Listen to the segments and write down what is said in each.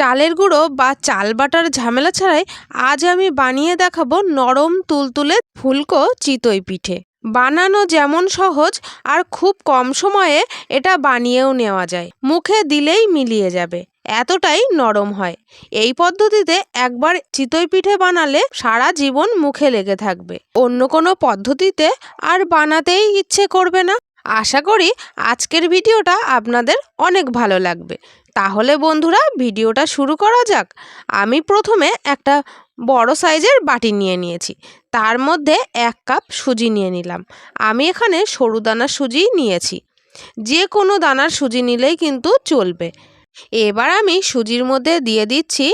চালের গুঁড়ো বা চাল বাটার ঝামেলা ছাড়াই আজ আমি বানিয়ে দেখাবো নরম তুলতুলে ফুলকো চিতই পিঠে। বানানো যেমন সহজ আর খুব কম সময়ে এটা বানিয়েও নেওয়া যায়। মুখে দিলেই মিলিয়ে যাবে। এতটাই নরম হয়। এই পদ্ধতিতে একবার চিতই পিঠে বানালে সারা জীবন মুখে লেগে থাকবে। অন্য কোনো পদ্ধতিতে আর বানাতেই ইচ্ছে করবে না। আশা করি আজকের ভিডিওটা আপনাদের অনেক ভালো লাগবে। তাহলে বন্ধুরা ভিডিওটা শুরু করা যাক। আমি প্রথমে একটা বড় সাইজের বাটি নিয়ে নিয়েছি। তার মধ্যে এক কাপ সুজি নিয়ে নিলাম। আমি এখানে সরু দানার সুজি নিয়েছি। যে কোনো দানার সুজি নিলেই কিন্তু চলবে। এবার আমি সুজির মধ্যে দিয়ে দিচ্ছি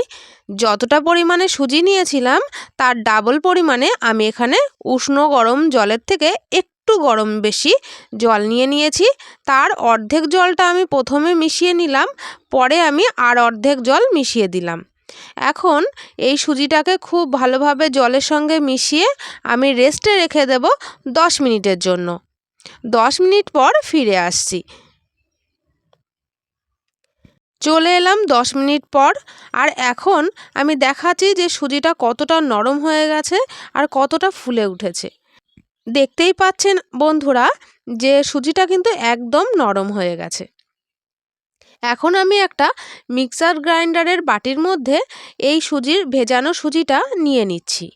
যতটা পরিমাণে সুজি নিয়েছিলাম, তার ডাবল পরিমাণে আমি এখানে উষ্ণ গরম জলের থেকে একটু গরম বেশি জল নিয়ে নিয়েছি। তার অর্ধেক জলটা আমি প্রথমে মিশিয়ে নিলাম, পরে আমি আর অর্ধেক জল মিশিয়ে দিলাম। এখন এই সুজিটাকে খুব ভালোভাবে জলের সঙ্গে মিশিয়ে আমি রেস্টে রেখে দেব দশ মিনিটের জন্য। দশ মিনিট পর ফিরে আসছি। চলে এলাম দশ মিনিট পর। আর এখন আমি দেখাচ্ছি যে সুজিটা কতটা নরম হয়ে গেছে আর কতটা ফুলে উঠেছে। দেখতেই পাচ্ছেন বন্ধুরা যে সুজিটা কিন্তু একদম নরম হয়ে গেছে। এখন আমি একটা মিক্সার গ্রাইন্ডারের বাটির মধ্যে এই সুজির ভেজানো সুজিটা নিয়ে নিচ্ছি।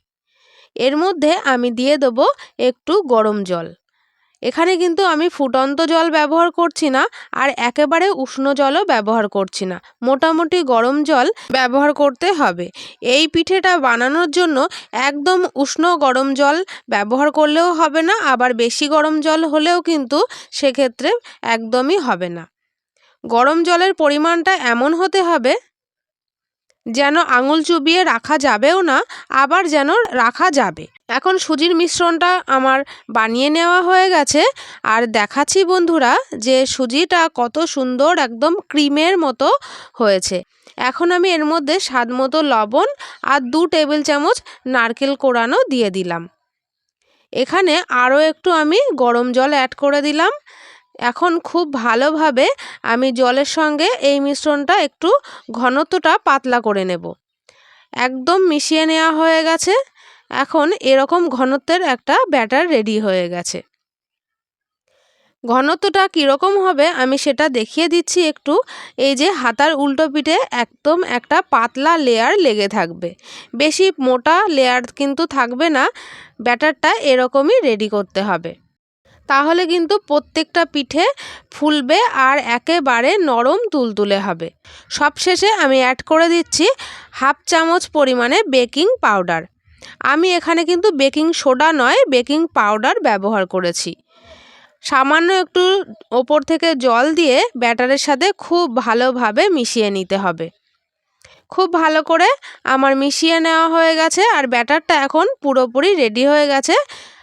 এর মধ্যে আমি দিয়ে দেবো একটু গরম জল। এখানে কিন্তু আমি ফুটন্ত জল ব্যবহার করছি না আর একেবারে উষ্ণ জলও ব্যবহার করছি না। মোটামুটি গরম জল ব্যবহার করতে হবে। এই পিঠেটা বানানোর জন্য একদম উষ্ণ গরম জল ব্যবহার করলেও হবে না, আবার বেশি গরম জল হলেও কিন্তু সেক্ষেত্রে একদমই হবে না। গরম জলের পরিমাণটা এমন হতে হবে যেন আঙুল চুবিয়ে রাখা যাবেও না, আবার যেন রাখা যাবে। এখন সুজির মিশ্রণটা আমার বানিয়ে নেওয়া হয়ে গেছে। আর দেখাচ্ছি বন্ধুরা যে সুজিটা কত সুন্দর একদম ক্রিমের মতো হয়েছে। এখন আমি এর মধ্যে স্বাদ মতো লবণ আর দু টেবিল চামচ নারকেল কোড়ানো দিয়ে দিলাম। এখানে আরও একটু আমি গরম জল অ্যাড করে দিলাম। এখন খুব ভালোভাবে আমি জলের সঙ্গে এই মিশ্রণটা একটু ঘনত্বটা পাতলা করে নেব। একদম মিশিয়ে নেওয়া হয়ে গেছে। এখন এরকম ঘনত্বের একটা ব্যাটার রেডি হয়ে গেছে। ঘনত্বটা কীরকম হবে আমি সেটা দেখিয়ে দিচ্ছি একটু। এই যে হাতার উল্টো পিঠে একদম একটা পাতলা লেয়ার লেগে থাকবে। বেশি মোটা লেয়ার কিন্তু থাকবে না। ব্যাটারটা এরকমই রেডি করতে হবে। তাহলে কিন্তু প্রত্যেকটা পিঠে ফুলবে আর একেবারে নরম তুলতুলে হবে। সবশেষে আমি অ্যাড করে দিচ্ছি হাফ চামচ পরিমাণে বেকিং পাউডার আমি এখানে কিন্তু বেকিং সোডা নয় বেকিং পাউডার ব্যবহার করেছি। সামান্য একটু ওপর থেকে জল দিয়ে ব্যাটারের সাথে খুব ভালোভাবে মিশিয়ে নিতে হবে। খুব ভালো করে আমার মিশিয়ে নেওয়া হয়ে গেছে আর ব্যাটারটা এখন পুরোপুরি রেডি হয়ে গেছে।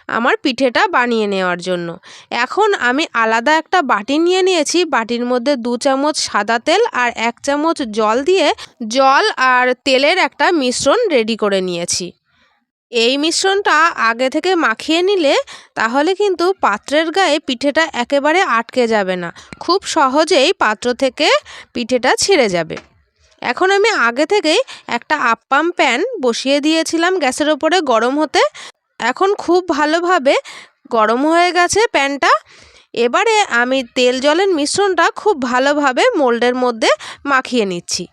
আমার পিঠেটা বানিয়ে নেওয়ার জন্য। এখন আমি আলাদা একটা বাটি নিয়ে নিয়েছি। বাটির মধ্যে দু চামচ সাদা তেল আর এক চামচ জল দিয়ে জল আর তেলের একটা মিশ্রণ রেডি করে নিয়েছি। এই মিশ্রণটা আগে থেকে মাখিয়ে নিলে তাহলে কিন্তু পাত্রের গায়ে পিঠেটা একেবারে আটকে যাবে না। খুব সহজেই পাত্র থেকে পিঠেটা ছিঁড়ে যাবে। এখন আমি আগে থেকেই একটা আপ্পাম প্যান বসিয়ে দিয়েছিলাম গ্যাসের ওপরে গরম হতে। এখন খুব ভালোভাবে গরম হয়ে গেছে প্যানটা। এবারে আমি তেল জলের মিশ্রণটা খুব ভালোভাবে মোল্ডের মধ্যে মাখিয়ে নিচ্ছি।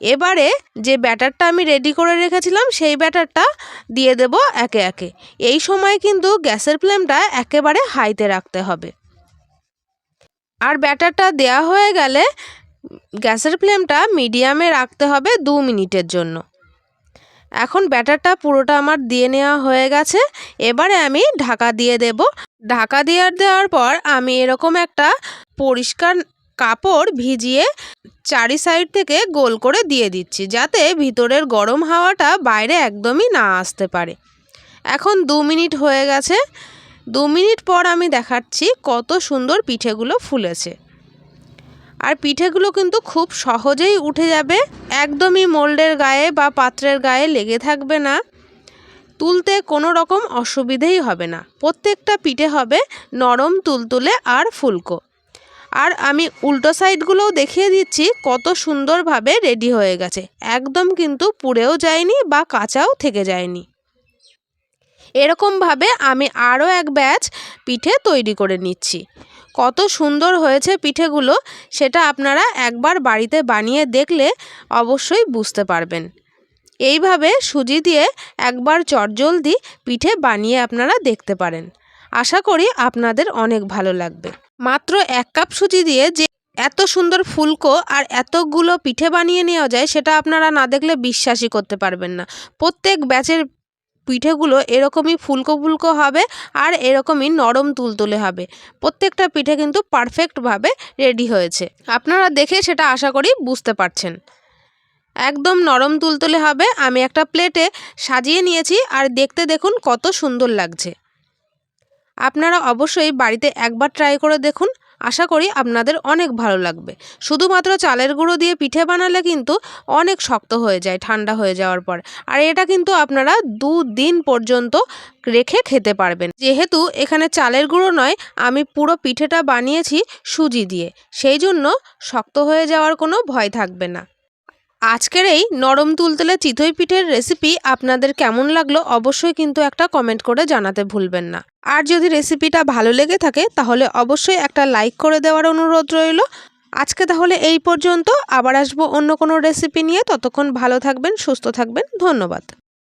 এবারে যে ব্যাটারটা আমি রেডি করে রেখেছিলাম সেই ব্যাটারটা দিয়ে দেব একে একে। এই সময় কিন্তু গ্যাসের ফ্লেমটা একেবারে হাইতে রাখতে হবে। আর ব্যাটারটা দেয়া হয়ে গেলে গ্যাসের ফ্লেমটা মিডিয়ামে রাখতে হবে দু মিনিটের জন্য। এখন ব্যাটারটা পুরোটা আমার দিয়ে নেওয়া হয়ে গেছে। এবারে আমি ঢাকা দিয়ে দেব। ঢাকা দেওয়ার দেওয়ার পর আমি এরকম একটা পরিষ্কার কাপড় ভিজিয়ে চারি সাইড থেকে গোল করে দিয়ে দিচ্ছি, যাতে ভিতরের গরম হাওয়াটা বাইরে একদমই না আসতে পারে। এখন দু মিনিট হয়ে গেছে। দু মিনিট পর আমি দেখাচ্ছি কত সুন্দর পিঠেগুলো ফুলেছে। আর পিঠেগুলো কিন্তু খুব সহজেই উঠে যাবে। একদমই মোল্ডের গায়ে বা পাত্রের গায়ে লেগে থাকবে না। তুলতে কোনো রকম অসুবিধেই হবে না। প্রত্যেকটা পিঠে হবে নরম তুলতুলে আর ফুলকো। আর আমি উল্টো সাইডগুলোও দেখিয়ে দিচ্ছি কত সুন্দরভাবে রেডি হয়ে গেছে। একদম কিন্তু পুড়েও যায়নি বা কাঁচাও থেকে যায়নি। এরকমভাবে আমি আরও এক ব্যাচ পিঠে তৈরি করে নিচ্ছি। কত সুন্দর হয়েছে পিঠেগুলো, সেটা আপনারা একবার বাড়িতে বানিয়ে দেখলে অবশ্যই বুঝতে পারবেন। এইভাবে সুজি দিয়ে একবার চটজলদি পিঠে বানিয়ে আপনারা দেখতে পারেন। আশা করি আপনাদের অনেক ভালো লাগবে। মাত্র এক কাপ সুজি দিয়ে যে এত সুন্দর ফুলকো আর এতগুলো পিঠে বানিয়ে নেওয়া যায়, সেটা আপনারা না দেখলে বিশ্বাসই করতে পারবেন না। প্রত্যেক ব্যাচের পিঠেগুলো এরকমই ফুলকো ফুলকো হবে আর এরকমই নরম তুলতুলে হবে। প্রত্যেকটা পিঠে কিন্তু পারফেক্টভাবে রেডি হয়েছে। আপনারা দেখে সেটা আশা করি বুঝতে পারছেন। একদম নরম তুলতুলে হবে। আমি একটা প্লেটে সাজিয়ে নিয়েছি আর দেখতে দেখুন কত সুন্দর লাগছে। আপনারা অবশ্যই বাড়িতে একবার ট্রাই করে দেখুন। আশা করি আপনাদের অনেক ভালো লাগবে। শুধুমাত্র চালের গুঁড়ো দিয়ে পিঠে বানালে কিন্তু অনেক শক্ত হয়ে যায়, ঠান্ডা হয়ে যাওয়ার পর। আর এটা কিন্তু আপনারা দু দিন পর্যন্ত রেখে খেতে পারবেন। যেহেতু এখানে চালের গুঁড়ো নয়, আমি পুরো পিঠেটা বানিয়েছি সুজি দিয়ে। সেই জন্য শক্ত হয়ে যাওয়ার কোনো ভয় থাকবে না। আজকের এই নরম তুলতুলে চিতই পিঠের রেসিপি আপনাদের কেমন লাগল অবশ্যই কিন্তু একটা কমেন্ট করে জানাতে ভুলবেন না। আর যদি রেসিপিটা ভালো লেগে থাকে তাহলে অবশ্যই একটা লাইক করে দেওয়ার অনুরোধ রইল। আজকে তাহলে এই পর্যন্ত, আবার আসব অন্য কোনো রেসিপি নিয়ে। ততক্ষণ ভালো থাকবেন, সুস্থ থাকবেন। ধন্যবাদ।